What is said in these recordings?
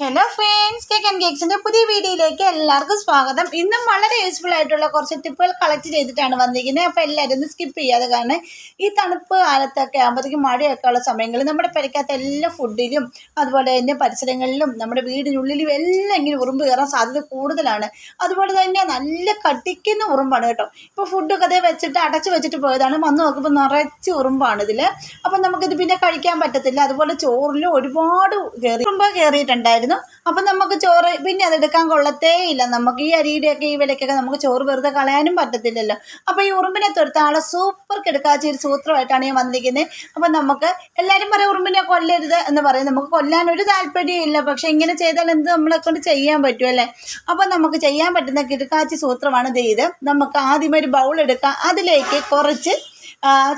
Hello friends cake and കേക്സിന്റെ പുതിയ വീഡിയോയിലേക്ക് എല്ലാവർക്കും സ്വാഗതം. ഇന്നും വളരെ യൂസ്ഫുൾ ആയിട്ടുള്ള കുറച്ച് ടിപ്പുകൾ കളക്ട് ചെയ്തിട്ടാണ് വന്നിരിക്കുന്നത്. അപ്പോൾ എല്ലാവരും ഒന്ന് സ്കിപ്പ് ചെയ്യാതെ കാരണം ഈ തണുപ്പ് കാലത്തൊക്കെ ആകുമ്പോഴത്തേക്കും മഴയൊക്കെ ഉള്ള സമയങ്ങളിൽ നമ്മുടെ പരിക്കാത്ത എല്ലാ ഫുഡിലും അതുപോലെ തന്നെ പരിസരങ്ങളിലും നമ്മുടെ വീടിനുള്ളിലും എല്ലാം ഇങ്ങനെ ഉറുമ്പ് കയറാൻ സാധ്യത കൂടുതലാണ്. അതുപോലെ തന്നെ നല്ല കട്ടിക്കുന്ന ഉറുമ്പാണ് കേട്ടോ. ഇപ്പോൾ ഫുഡൊക്കെ അതേ വെച്ചിട്ട് അടച്ചു വെച്ചിട്ട് പോയതാണ്. വന്ന് നോക്കുമ്പോൾ നിറച്ച് ഉറുമ്പാണ് ഇതിൽ അപ്പം നമുക്കിത് പിന്നെ കഴിക്കാൻ പറ്റത്തില്ല. അതുപോലെ ചോറിലും ഒരുപാട് കയറി ഉറുമ്പ് കയറിയിട്ടുണ്ടായിരുന്നു അപ്പം നമുക്ക് ചോറ് പിന്നെ അതെടുക്കാൻ കൊള്ളത്തേ ഇല്ല. നമുക്ക് ഈ അരിയുടെയൊക്കെ ഈ വിലക്കൊക്കെ നമുക്ക് ചോറ് വെറുതെ കളയാനും പറ്റത്തില്ലല്ലോ. അപ്പോൾ ഈ ഉറുമ്പിനെ തൊടുത്ത ആളെ സൂപ്പർ കിടക്കാച്ച ഒരു സൂത്രമായിട്ടാണ് ഞാൻ വന്നിരിക്കുന്നത്. അപ്പം നമുക്ക് എല്ലാവരും പറയും ഉറുമ്പിനെ കൊല്ലരുത് എന്ന് പറയും. നമുക്ക് കൊല്ലാൻ ഒരു താല്പര്യമില്ല പക്ഷെ ഇങ്ങനെ ചെയ്താൽ എന്ത് നമ്മളെ കൊണ്ട് ചെയ്യാൻ പറ്റും അല്ലേ? അപ്പം നമുക്ക് ചെയ്യാൻ പറ്റുന്ന കിടക്കാച്ചി സൂത്രമാണ് ഇത്. നമുക്ക് ആദ്യം ഒരു ബൗൾ എടുക്കാം. അതിലേക്ക് കുറച്ച്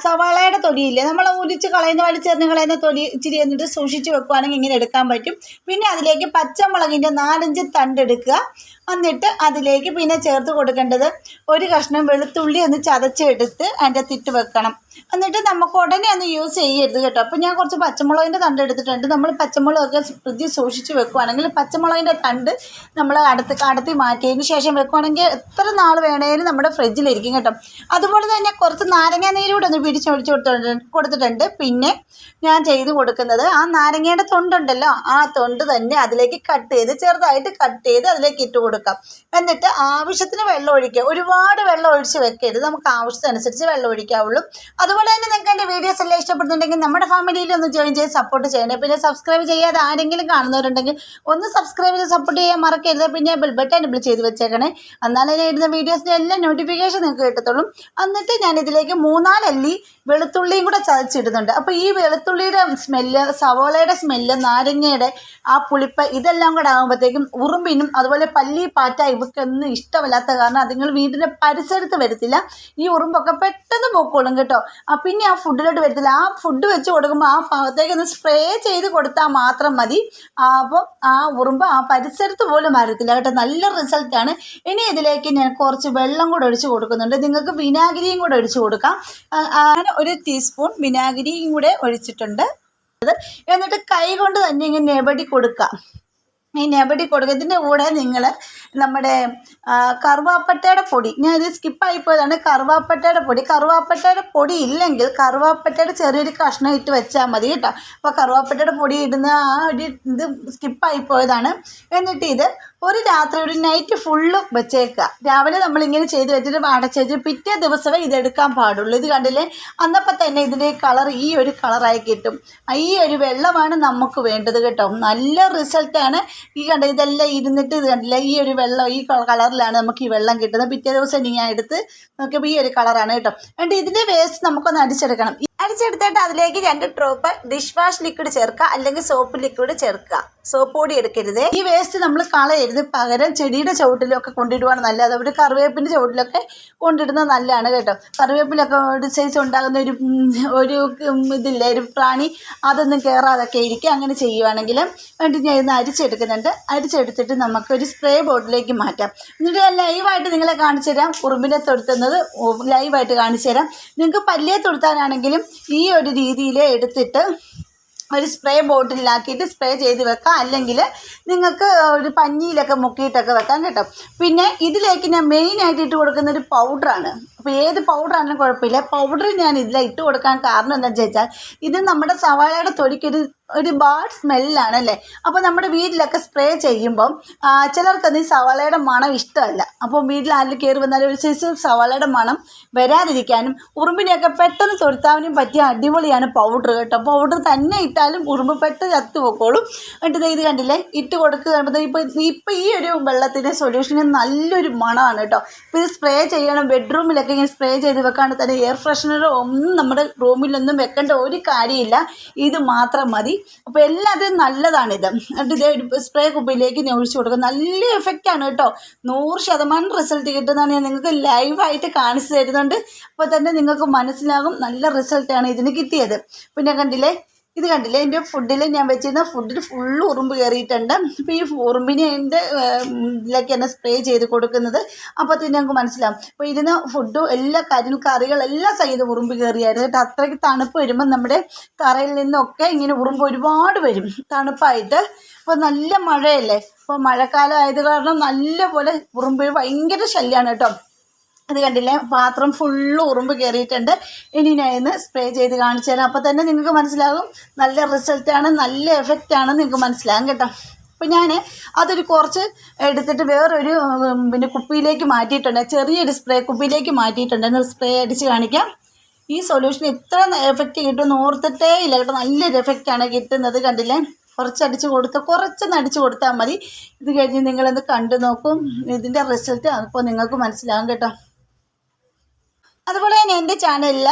സവാളയുടെ തൊലിയില്ലേ? നമ്മൾ ഒലിച്ച് കളയുന്ന വലിച്ചെറിഞ്ഞ് കളയുന്ന തൊലി ഇച്ചിരി എന്നിട്ട് സൂക്ഷിച്ച് വെക്കുവാണെങ്കിൽ ഇങ്ങനെ എടുക്കാൻ പറ്റും. പിന്നെ അതിലേക്ക് പച്ചമുളകിന്റെ നാലഞ്ച് തണ്ട് എടുക്കുക. എന്നിട്ട് അതിലേക്ക് പിന്നെ ചേർത്ത് കൊടുക്കേണ്ടത് ഒരു കഷ്ണം വെളുത്തുള്ളി ഒന്ന് ചതച്ചെടുത്ത് അതിന്റെ തിട്ട് വെക്കണം. എന്നിട്ട് നമുക്ക് ഉടനെ ഒന്ന് യൂസ് ചെയ്യരുത് കേട്ടോ. അപ്പോൾ ഞാൻ കുറച്ച് പച്ചമുളകിന്റെ തണ്ട് എടുത്തിട്ടുണ്ട്. നമ്മൾ പച്ചമുളകൊക്കെ ഫ്രിഡ്ജിൽ സൂക്ഷിച്ച് വെക്കുവാണെങ്കിൽ പച്ചമുളകിന്റെ തണ്ട് നമ്മൾ അടുത്ത് കടത്തി മാറ്റിയതിന് ശേഷം വെക്കുവാണെങ്കിൽ എത്ര നാൾ വേണേലും നമ്മുടെ ഫ്രിഡ്ജിലിരിക്കും കേട്ടോ. അതുപോലെ തന്നെ കുറച്ച് നാരങ്ങ നീരൂടെ ഒന്ന് പിടിച്ചൊഴിച്ച് കൊടുത്തിട്ടുണ്ട് കൊടുത്തിട്ടുണ്ട്. പിന്നെ ഞാൻ ചെയ്ത് കൊടുക്കുന്നത് ആ നാരങ്ങയുടെ തൊണ്ടുണ്ടല്ലോ ആ തൊണ്ട് തന്നെ അതിലേക്ക് കട്ട് ചെയ്ത് ചെറുതായിട്ട് കട്ട് ചെയ്ത് അതിലേക്ക് ഇട്ട് കൊടുക്കാം എന്നിട്ട് ആവശ്യത്തിന് വെള്ളം ഒഴിക്കുക. ഒരുപാട് വെള്ളം ഒഴിച്ച് വെക്കരുത്. നമുക്ക് ആവശ്യത്തിനനുസരിച്ച് വെള്ളം ഒഴിക്കാവുള്ളൂ. അതുപോലെ തന്നെ നിങ്ങൾക്ക് എന്റെ വീഡിയോസ് എല്ലാം ഇഷ്ടപ്പെടുന്നുണ്ടെങ്കിൽ നമ്മുടെ ഫാമിലിയിൽ ഒന്ന് ജോയിൻ ചെയ്ത് സപ്പോർട്ട് ചെയ്യണേ. പിന്നെ സബ്സ്ക്രൈബ് ചെയ്യാതെ ആരെങ്കിലും കാണുന്നവരുണ്ടെങ്കിൽ ഒന്ന് സബ്സ്ക്രൈബ് ചെയ്ത് സപ്പോർട്ട് ചെയ്യാൻ മറക്കരുത്. പിന്നെ ബെൽ ബട്ടൺ എബിൾ ചെയ്ത് വെച്ചേക്കണേ. എന്നാലേ ഞാൻ ഇടുന്ന വീഡിയോസിന്റെ എല്ലാം നോട്ടിഫിക്കേഷൻ നിങ്ങൾക്ക് കിട്ടത്തുള്ളൂ. എന്നിട്ട് ഞാൻ ഇതിലേക്ക് മൂന്നാലല്ലി വെളുത്തുള്ളിയും കൂടെ ചതച്ചിടുന്നുണ്ട്. അപ്പോൾ ഈ വെളുത്തുള്ളിയുടെ സ്മെല്ല് സവോളയുടെ സ്മെല്ല് നാരങ്ങയുടെ ആ പുളിപ്പ് ഇതെല്ലാം കൂടെ ആകുമ്പോഴത്തേക്കും ഉറുമ്പിനും അതുപോലെ പല്ലി പാറ്റ ഇവക്കൊന്നും ഇഷ്ടമല്ലാത്ത കാരണം അതുങ്ങൾ വീടിന്റെ പരിസരത്ത് വരത്തില്ല. ഈ ഉറുമ്പൊക്കെ പെട്ടെന്ന് പൊക്കോളും കേട്ടോ. പിന്നെ ആ ഫുഡിലോട്ട് വരത്തില്ല. ആ ഫുഡ് വെച്ച് കൊടുക്കുമ്പോൾ ആ ഭാഗത്തേക്ക് ഒന്ന് സ്പ്രേ ചെയ്ത് കൊടുത്താൽ മാത്രം മതി. അപ്പോൾ അപ്പം ആ ഉറുമ്പ് ആ പരിസരത്ത് പോലും വരത്തില്ല കേട്ടോ. നല്ല റിസൾട്ടാണ് ഇനി ഇതിലേക്ക് ഞാൻ കുറച്ച് വെള്ളം കൂടെ ഒഴിച്ച് കൊടുക്കുന്നുണ്ട്. നിങ്ങൾക്ക് വിനാഗിരിയും കൂടെ ഒഴിച്ച് കൊടുക്കാം. അങ്ങനെ ഒരു ടീസ്പൂൺ വിനാഗിരിയും കൂടെ ഒഴിച്ചിട്ടുണ്ട്. എന്നിട്ട് കൈ കൊണ്ട് തന്നെ ഇങ്ങനെ നെബടി കൊടുക്കാം. ഈ നെബടി കൊടുക്കുക ഇതിന്റെ കൂടെ നിങ്ങൾ നമ്മുടെ കറുവാപ്പട്ടയുടെ പൊടി. ഞാൻ ഇത് സ്കിപ്പായി പോയതാണ്. കറുവാപ്പട്ടയുടെ പൊടി. കറുവാപ്പട്ടയുടെ പൊടി ഇല്ലെങ്കിൽ കറുവാപ്പട്ടയുടെ ചെറിയൊരു കഷ്ണം ഇട്ട് വെച്ചാൽ മതി കേട്ടോ. അപ്പോൾ കറുവാപ്പട്ടയുടെ പൊടി ഇടുന്ന ആ ഒരു ഇത് സ്കിപ്പായി പോയതാണ്. എന്നിട്ട് ഇത് ഒരു രാത്രി ഒരു നൈറ്റ് ഫുള്ള് വെച്ചേക്കുക. രാവിലെ നമ്മൾ ഇങ്ങനെ ചെയ്ത് വെച്ചിട്ട് അടച്ചു വെച്ച് പിറ്റേ ദിവസമേ ഇതെടുക്കാൻ പാടുള്ളൂ. ഇത് കണ്ടില്ലേ? അന്നപ്പം തന്നെ ഇതിന്റെ കളർ ഈ ഒരു കളറായി കിട്ടും. ഈ ഒരു വെള്ളമാണ് നമുക്ക് വേണ്ടത് കേട്ടോ. നല്ല റിസൾട്ടാണ് ഈ കണ്ട ഇതെല്ലാം ഇരുന്നിട്ട് ഇത് കണ്ടില്ല? ഈ ഒരു വെള്ളം ഈ കളറിലാണ് നമുക്ക് ഈ വെള്ളം കിട്ടുന്നത്. പിറ്റേ ദിവസം ഇനി ഞാൻ എടുത്ത് നോക്കിയപ്പോൾ ഈ ഒരു കളറാണ് കേട്ടോ. എന്നിട്ട് ഇതിന്റെ വേസ്റ്റ് നമുക്കൊന്ന് അടിച്ചെടുക്കണം. അടിച്ചെടുത്തിട്ട് അതിലേക്ക് രണ്ട് ഡ്രോപ്പ് ഡിഷ് വാഷ് ലിക്വിഡ് ചേർക്കുക അല്ലെങ്കിൽ സോപ്പ് ലിക്വിഡ് ചേർക്കുക. സോപ്പ് പൊടി എടുക്കരുത്. ഈ വേസ്റ്റ് നമ്മൾ കളയരുത്. പകരം ചെടിയുടെ ചുവട്ടിലൊക്കെ കൊണ്ടിടുവാണ് നല്ലത്. അതുപോലെ കറിവേപ്പിന്റെ ചുവട്ടിലൊക്കെ കൊണ്ടിടുന്നത് നല്ലതാണ് കേട്ടോ. കറിവേപ്പിലൊക്കെ ഒരു സൈസ് ഉണ്ടാകുന്ന ഒരു ഒരു ഇതില്ലേ ഒരു പ്രാണി അതൊന്നും കയറാതൊക്കെ ഇരിക്കുക. അങ്ങനെ ചെയ്യുവാണെങ്കിൽ വേണ്ടി ഞാൻ ഇന്ന് അരിച്ചെടുക്കുന്നുണ്ട്. അരിച്ചെടുത്തിട്ട് നമുക്കൊരു സ്പ്രേ ബോട്ടിലേക്ക് മാറ്റാം. എന്നിട്ട് ഞാൻ ലൈവായിട്ട് നിങ്ങളെ കാണിച്ചു തരാം ഉറുമ്പിനെ തൊടുത്തുന്നത് ലൈവായിട്ട് കാണിച്ചു തരാം നിങ്ങൾക്ക് പല്ലിയെ തൊടുത്താനാണെങ്കിലും ഈ ഒരു രീതിയിൽ എടുത്തിട്ട് ഒരു സ്പ്രേ ബോട്ടിലാക്കിയിട്ട് സ്പ്രേ ചെയ്ത് വെക്കാം. അല്ലെങ്കിൽ നിങ്ങൾക്ക് ഒരു പഞ്ഞിയിലൊക്കെ മുക്കിയിട്ടൊക്കെ വെക്കാം കേട്ടോ. പിന്നെ ഇതിലേക്ക് ഞാൻ മെയിനായിട്ട് ഇട്ട് കൊടുക്കുന്ന ഒരു പൗഡറാണ് അപ്പോൾ ഏത് പൗഡറാണെങ്കിലും കുഴപ്പമില്ല. പൗഡർ ഞാൻ ഇതിൽ ഇട്ട് കൊടുക്കാൻ കാരണം എന്താണെന്ന് ചോദിച്ചാൽ ഇത് നമ്മുടെ സവാളയുടെ തൊലിക്കൊരു ഒരു ബാഡ് സ്മെല്ലാണ് അല്ലേ? അപ്പോൾ നമ്മുടെ വീട്ടിലൊക്കെ സ്പ്രേ ചെയ്യുമ്പം ചിലർക്ക് ചിലർക്കൊന്നും ഈ സവാളയുടെ മണം ഇഷ്ടമല്ല. അപ്പോൾ വീട്ടിൽ ആരിൽ കയറി വന്നാലും ഒരു സൈസ് സവാളയുടെ മണം വരാതിരിക്കാനും ഉറുമ്പിനെയൊക്കെ പെട്ടെന്ന് തൊരുത്താവിനും പറ്റിയ അടിപൊളിയാണ് പൗഡർ കേട്ടോ. പൗഡർ തന്നെ ഇട്ടാലും ഉറുമ്പ് പെട്ടെന്ന് ചത്തു പൊക്കോളും. എന്നിട്ട് ഇത് കണ്ടില്ലേ? ഇട്ട് കൊടുക്കുക ഇപ്പോൾ ഇപ്പോൾ ഈ ഒരു വെള്ളത്തിന്റെ സൊല്യൂഷന് നല്ലൊരു മണമാണ് കേട്ടോ. ഇപ്പോൾ ഇത് സ്പ്രേ ചെയ്യണം ബെഡ്റൂമിലൊക്കെ ഇങ്ങനെ സ്പ്രേ ചെയ്ത് വെക്കാണ്ട് തന്നെ എയർ ഫ്രഷ്നർ ഒന്നും നമ്മുടെ റൂമിലൊന്നും വെക്കേണ്ട ഒരു കാര്യമില്ല. ഇത് മാത്രം മതി. അപ്പോൾ എല്ലാത്തിനും നല്ലതാണിത്. എന്നിട്ട് ഇതേ സ്പ്രേ കുപ്പിയിലേക്ക് ഞാൻ ഒഴിച്ചു കൊടുക്കും. നല്ല എഫക്റ്റാണ് കേട്ടോ. നൂറ് ശതമാനം റിസൾട്ട് കിട്ടുന്നതാണ്. ഞാൻ നിങ്ങൾക്ക് ലൈവായിട്ട് കാണിച്ചു തരുന്നുണ്ട്. അപ്പോൾ തന്നെ നിങ്ങൾക്ക് മനസ്സിലാകും. നല്ല റിസൾട്ടാണ് ഇതിന് കിട്ടിയത്. പിന്നെ കണ്ടില്ലേ? ഇത് കണ്ടില്ലേ? എന്റെ ഫുഡിൽ ഞാൻ വെച്ചിരുന്ന ഫുഡിൽ ഫുള്ള് ഉറുമ്പ് കയറിയിട്ടുണ്ട് അപ്പോൾ ഈ ഉറുമ്പിനെ എന്റെ ഇതിലേക്ക് തന്നെ സ്പ്രേ ചെയ്ത് കൊടുക്കുന്നത്. അപ്പോൾ തന്നെ ഞങ്ങൾക്ക് മനസ്സിലാവും. അപ്പോൾ ഇരുന്ന ഫുഡും എല്ലാ കാര്യങ്ങളും കറികളെല്ലാം സഹിതം ഉറുമ്പ് കയറിയായിരുന്നു കേട്ടോ അത്രയ്ക്ക് തണുപ്പ് വരുമ്പോൾ നമ്മുടെ തറയിൽ നിന്നൊക്കെ ഇങ്ങനെ ഉറുമ്പ് ഒരുപാട് വരും. തണുപ്പായിട്ട്. അപ്പോൾ നല്ല മഴയല്ലേ? അപ്പോൾ മഴക്കാലം ആയത് കാരണം നല്ലപോലെ ഉറുമ്പ് ഭയങ്കര ശല്യമാണ് കേട്ടോ. അത് കണ്ടില്ലേ? പാത്രം ഫുള്ള് ഉറുമ്പ് കയറിയിട്ടുണ്ട് ഇനി ഞാൻ ഇന്ന് സ്പ്രേ ചെയ്ത് കാണിച്ചു തരാം. അപ്പോൾ തന്നെ നിങ്ങൾക്ക് മനസ്സിലാകും. നല്ല റിസൾട്ടാണ് നല്ല എഫക്റ്റാണ് നിങ്ങൾക്ക് മനസ്സിലാകും കേട്ടോ. അപ്പം ഞാൻ അതൊരു കുറച്ച് എടുത്തിട്ട് വേറൊരു പിന്നെ കുപ്പിയിലേക്ക് മാറ്റിയിട്ടുണ്ട്. ചെറിയൊരു സ്പ്രേ കുപ്പിയിലേക്ക് മാറ്റിയിട്ടുണ്ട്. എന്ന് സ്പ്രേ അടിച്ച് കാണിക്കാം. ഈ സൊല്യൂഷൻ ഇത്ര എഫക്റ്റ് കിട്ടുമെന്ന് ഓർത്തിട്ടേ ഇല്ല കേട്ടോ. നല്ലൊരു എഫക്റ്റാണ് കിട്ടുന്നത് കണ്ടില്ലേ? കുറച്ച് അടിച്ച് കൊടുത്ത് കുറച്ചൊന്ന് അടിച്ച് കൊടുത്താൽ മതി. ഇത് കഴിഞ്ഞ് നിങ്ങളൊന്ന് കണ്ടു നോക്കും ഇതിന്റെ റിസൾട്ട് അപ്പോൾ നിങ്ങൾക്ക് മനസ്സിലാകും കേട്ടോ. അതുപോലെ തന്നെ എന്റെ ചാനലിൽ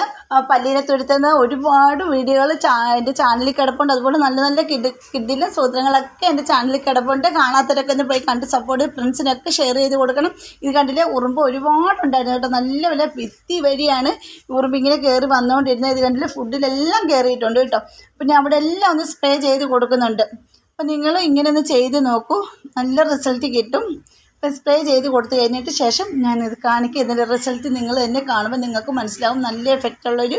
പല്ലിനെ തുരുത്തുന്ന ഒരുപാട് വീഡിയോകൾ ചാ എന്റെ ചാനലിൽ കിടപ്പുണ്ട്. അതുപോലെ നല്ല നല്ല കിഡ് കിഡിലും സൂത്രങ്ങളൊക്കെ എന്റെ ചാനലിൽ കിടപ്പുണ്ട്. കാണാത്തവരൊക്കെ ഒന്ന് പോയി കണ്ട് സപ്പോർട്ട് ഫ്രണ്ട്സിനൊക്കെ ഷെയർ ചെയ്ത് കൊടുക്കണം. ഇത് കണ്ടില്ലേ ഉറുമ്പ് ഒരുപാടുണ്ടായിരുന്നു കേട്ടോ. നല്ല വല്ല ഭിത്തി വരിയാണ് ഉറുമ്പ് ഇങ്ങനെ കയറി വന്നുകൊണ്ടിരുന്നത്. ഇത് കണ്ടില്ലേ ഫുഡിലെല്ലാം കയറിയിട്ടുണ്ട് കേട്ടോ. ഞാൻ അവിടെ എല്ലാം ഒന്ന് സ്പ്രേ ചെയ്ത് കൊടുക്കുന്നുണ്ട്. അപ്പം നിങ്ങൾ ഇങ്ങനെ ഒന്ന് ചെയ്ത് നോക്കൂ. നല്ല റിസൾട്ട് കിട്ടും. സ്പ്രേ ചെയ്ത് കൊടുത്തു കഴിഞ്ഞിട്ട് ശേഷം ഇത് കാണിക്കുക ഇതിന്റെ റിസൾട്ട് നിങ്ങൾ തന്നെ കാണുമ്പോൾ നിങ്ങൾക്ക് മനസ്സിലാവും. നല്ല എഫക്റ്റുള്ളൊരു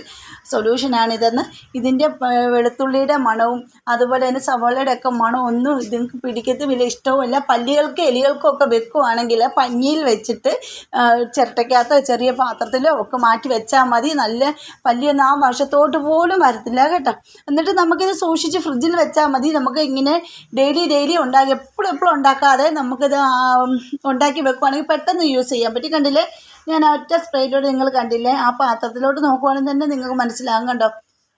സൊല്യൂഷനാണിതെന്ന് ഇതിന്റെ വെളുത്തുള്ളിയുടെ മണവും അതുപോലെ തന്നെ സവാളയുടെ ഒക്കെ മണം ഒന്നും ഇതിങ്ങൾക്ക് പിടിക്കത്തുമില്ല ഇഷ്ടവുമല്ല. പല്ലികൾക്ക് എലികൾക്കും ഒക്കെ വെക്കുവാണെങ്കിൽ പഞ്ഞിയിൽ വെച്ചിട്ട് ചിരട്ടയ്ക്കകത്ത് ചെറിയ പാത്രത്തിലോ ഒക്കെ മാറ്റി വെച്ചാൽ മതി. നല്ല പല്ലിയൊന്നും ആ വശത്തോട്ട് പോലും വരത്തില്ല കേട്ടോ. എന്നിട്ട് നമുക്കിത് സൂക്ഷിച്ച് ഫ്രിഡ്ജിൽ വെച്ചാൽ മതി. നമുക്ക് ഇങ്ങനെ ഡെയിലി ഡെയിലി ഉണ്ടാക്കി എപ്പോഴും എപ്പോഴും ഉണ്ടാക്കാതെ നമുക്കിത് ഉണ്ടാക്കി വെക്കുവാണെങ്കിൽ പെട്ടെന്ന് യൂസ് ചെയ്യാൻ പറ്റി കണ്ടില്ലേ? ഞാൻ ഒറ്റ സ്പ്രേയിലൂടെ നിങ്ങൾ കണ്ടില്ലേ? ആ പാത്രത്തിലോട്ട് നോക്കുവാണെങ്കിൽ തന്നെ നിങ്ങൾക്ക് മനസ്സിലാകും കണ്ടോ?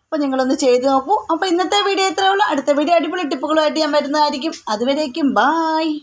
അപ്പോൾ നിങ്ങളൊന്ന് ചെയ്ത് നോക്കൂ. അപ്പോൾ ഇന്നത്തെ വീഡിയോ ഇത്രയേ ഉള്ളൂ. അടുത്ത വീഡിയോ അടിപൊളി ടിപ്പുകളുമായിട്ട് ഞാൻ വരുന്നതായിരിക്കും. അതുവരേക്കും ബായ്